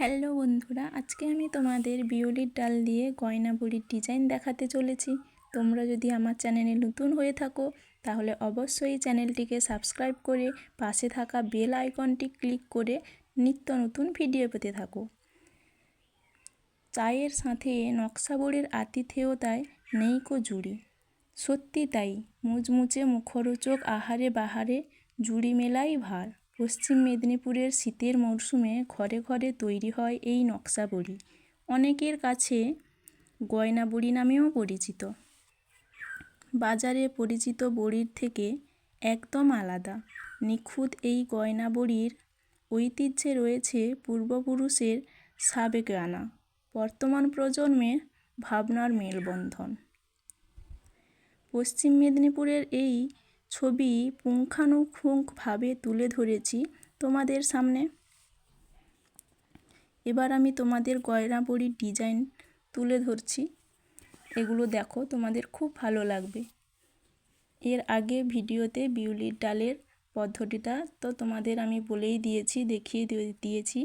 Hello বন্ধুরা, আজকে আমি তোমাদের বিউলির ডাল দিয়ে গয়না বড়ির ডিজাইন দেখাতে চলেছি। তোমরা যদি আমার চ্যানেলে নতুন হয়ে থাকো, তাহলে অবশ্যই চ্যানেলটিকে সাবস্ক্রাইব করে পাশে থাকা বেল আইকনটি ক্লিক করে নিত্য নতুন ভিডিও পেতে থাকো। চায়ের সাথে নকশা বড়ির আতিথেয়তায় নেই কো জুড়ি। সত্যি তাই মুচমুচে মুখরোচক আহারে বাহারে জুড়ি মেলাই ভার। পশ্চিম মেদিনীপুরের শীতের মরশুমে ঘরে ঘরে তৈরি হয় এই নকশা বড়ি। অনেকের কাছে গয়না বড়ি নামেও পরিচিত। বাজারে পরিচিত বড়ির থেকে একদম আলাদা। নিখুঁত এই গয়না বড়ির ঐতিহ্যে রয়েছে পূর্বপুরুষের সাবেক আনা। বর্তমান প্রজন্মের ভাবনার মেলবন্ধন। পশ্চিম মেদিনীপুরের এই ছবি পুঙ্খানুপুঙ্খভাবে তুলে ধরেছি তোমাদের সামনে। এবার আমি তোমাদের গয়না বড়ির ডিজাইন তুলে ধরছি। এগুলো দেখো, তোমাদের খুব ভালো লাগবে। এর আগে ভিডিওতে বিউলির ডালের পদ্ধতিটা তো তোমাদের আমি বলেই দিয়েছি, দেখিয়ে দিয়েছি।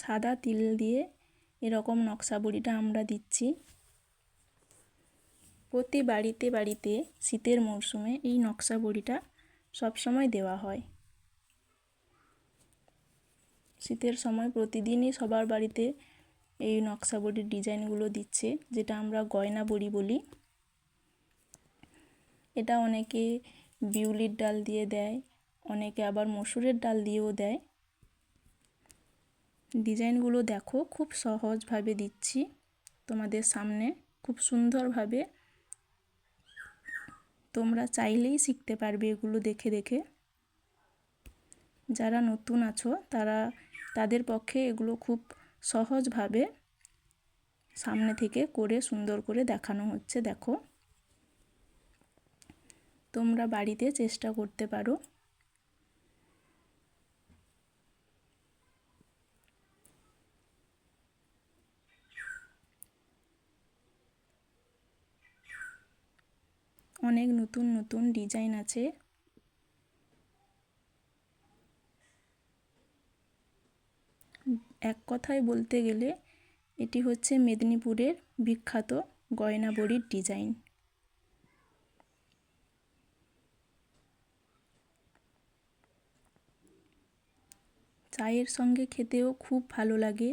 সাদা তিল দিয়ে এরকম নকশা বড়িটা আমরা দিচ্ছি। প্রতি বাড়িতে বাড়িতে শীতের মরশুমে এই নকশা বড়িটা সবসময় দেওয়া হয়। শীতের সময় প্রতিদিনই সবার বাড়িতে এই নকশা বড়ির ডিজাইনগুলো দিচ্ছে, যেটা আমরা গয়না বড়ি বলি। এটা অনেকে বিউলির ডাল দিয়ে দেয়, অনেকে আবার মসুরের ডাল দিয়েও দেয়। ডিজাইনগুলো দেখো, খুব সহজভাবে দিচ্ছি তোমাদের সামনে, খুব সুন্দরভাবে। তোমরা চাইলেই শিখতে পারবে এগুলো দেখে দেখে। যারা নতুন আছো, তারা, তাদের পক্ষে এগুলো খুব সহজভাবে সামনে থেকে করে, সুন্দর করে দেখানো হচ্ছে, দেখো। তোমরা বাড়িতে চেষ্টা করতে পারো। অনেক নতুন নতুন ডিজাইন আছে। এক কথায় বলতে গেলে এটি হচ্ছে মেদিনীপুরের বিখ্যাত গয়না বড়ির ডিজাইন। চায়ের সঙ্গে খেতেও খুব ভালো লাগে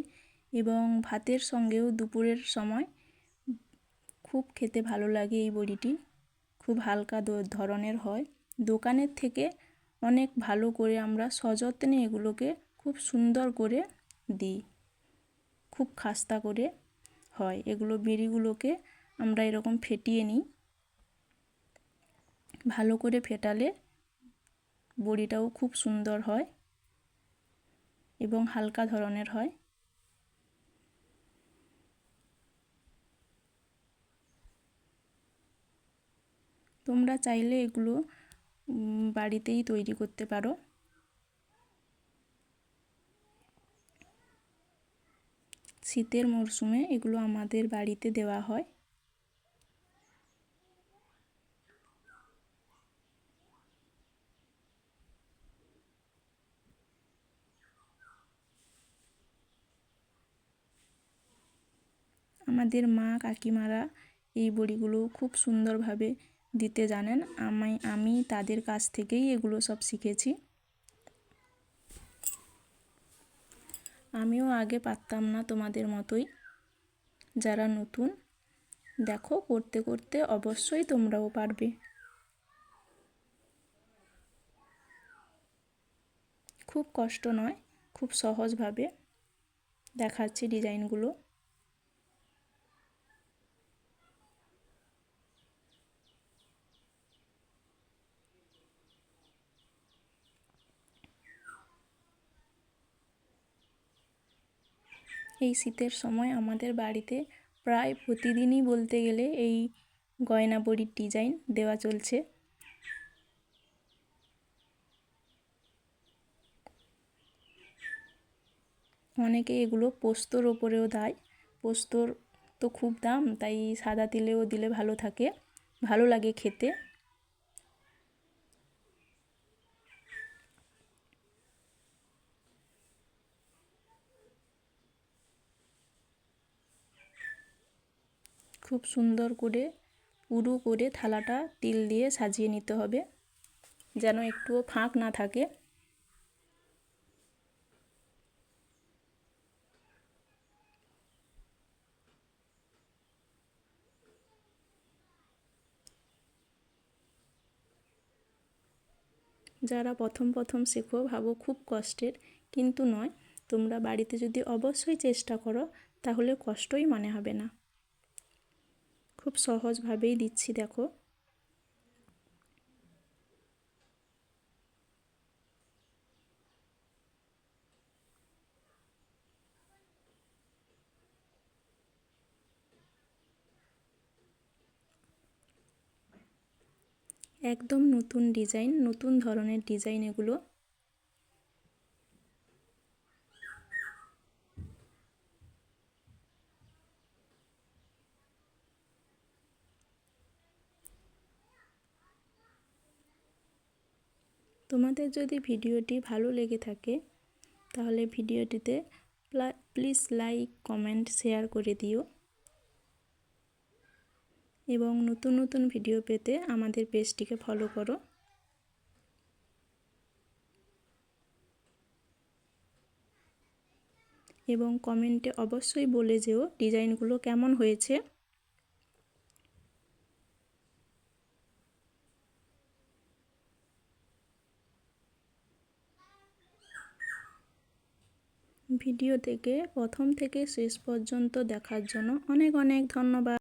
এবং ভাতের সঙ্গেও দুপুরের সময় খুব খেতে ভালো লাগে এই বড়িটি। খুব হালকা ধরনের হয়। দোকানের থেকে অনেক ভালো করে আমরা সযত্নে এগুলোকে খুব সুন্দর করে দিই। খুব খাস্তা করে হয়। এগুলো বিড়িগুলোকে আমরা এরকম ফেটিয়ে নিই। ভালো করে ফেটালে বড়িটাও খুব সুন্দর হয় এবং হালকা ধরনের হয়। তোমরা চাইলে এগুলো বাড়িতেই তৈরি করতে পারো। শীতের মরশুমে এগুলো আমাদের বাড়িতে দেওয়া হয়। আমাদের মা কাকিমারা এই বড়িগুলো খুব সুন্দরভাবে দিতে জানেন, আমি আমি তাদের কাছ থেকেই এগুলো সব শিখেছি। আমিও আগে পারতাম না তোমাদের মতোই। যারা নতুন, দেখো, করতে করতে অবশ্যই তোমরাও পারবে। খুব কষ্ট নয়, খুব সহজভাবে দেখাচ্ছি ডিজাইনগুলো। এই শীতের সময় আমাদের বাড়িতে প্রায় প্রতিদিনই বলতে গেলে এই গয়না বড়ির ডিজাইন দেওয়া চলছে। অনেকে এগুলো পোস্তর ওপরেও দেয়। পোস্তর তো খুব দাম, তাই সাদা তিলেও দিলে ভালো থাকে। ভালো লাগে খেতে। খুব সুন্দর করে পুরু করে থালাটা তিল দিয়ে সাজিয়ে নিতে হবে, যেন একটুও ফাঁক না থাকে। যারা প্রথম প্রথম শেখো, ভাবো খুব কষ্টের, কিন্তু নয়। তোমরা বাড়িতে যদি অবশ্যই চেষ্টা করো, তাহলে কষ্টই মনে হবে না। খুব সহজভাবেই দিচ্ছি দেখো। একদম নতুন ডিজাইন নতুন ধরনের ডিজাইন এগুলো। তোমাদের যদি ভিডিওটি ভালো লেগে থাকে, তাহলে ভিডিওটিতে প্লিজ লাইক কমেন্ট শেয়ার করে দিও। এবং নতুন নতুন ভিডিও পেতে আমাদের পেজটিকে ফলো করো। এবং কমেন্টে অবশ্যই বলে যেও ডিজাইনগুলো কেমন হয়েছে। ভিডিও থেকে প্রথম থেকে শেষ পর্যন্ত দেখার জন্য অনেক অনেক ধন্যবাদ।